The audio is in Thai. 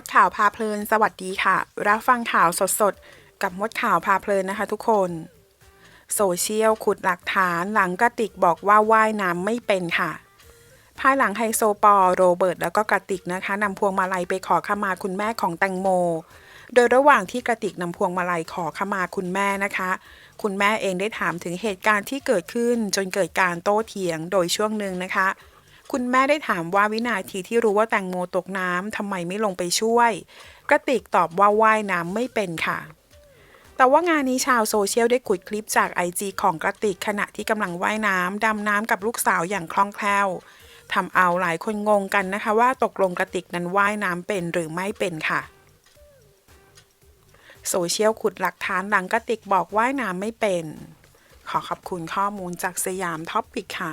ดข่าวพาเพลิน สวัสดีค่ะ รับฟังข่าวสดๆ กับมดข่าวพาเพลินนะคะทุกคน โซเชียลขุดหลักฐานหลังกระติกบอกว่าว่ายน้ำไม่เป็นค่ะ ภายหลังไฮโซปอโรเบิร์ตแล้วก็กระติกนะคะนำพวงมาลัยไปขอขมาคุณแม่ของแตงโม โดยระหว่างที่กระติกนำพวงมาลัยขอขมาคุณแม่นะคะ คุณแม่เองได้ถามถึงเหตุการณ์ที่เกิดขึ้นจนเกิดการโต้เถียงโดยช่วงหนึ่งนะคะ คุณแม่ได้ถามว่าวินาทีที่รู้ว่าแตงโมตกน้ำทำไมไม่ลงไปช่วย กระติกตอบว่าว่ายน้ำไม่เป็นค่ะ แต่ว่างานนี้ชาวโซเชียลได้ขุดคลิปจากไอจีของกระติกขณะที่กำลังว่ายน้ำดำน้ำกับลูกสาวอย่างคล่องแคล่วทำเอาหลายคนงงกันนะคะ ว่าตกลงกระติกนั้นว่ายน้ำเป็นหรือไม่เป็นค่ะโซเชียลขุดหลักฐานหลังกระติกบอกว่ายน้ำไม่เป็น ขอขอบคุณข้อมูลจากสยามท็อปปิกค่ะ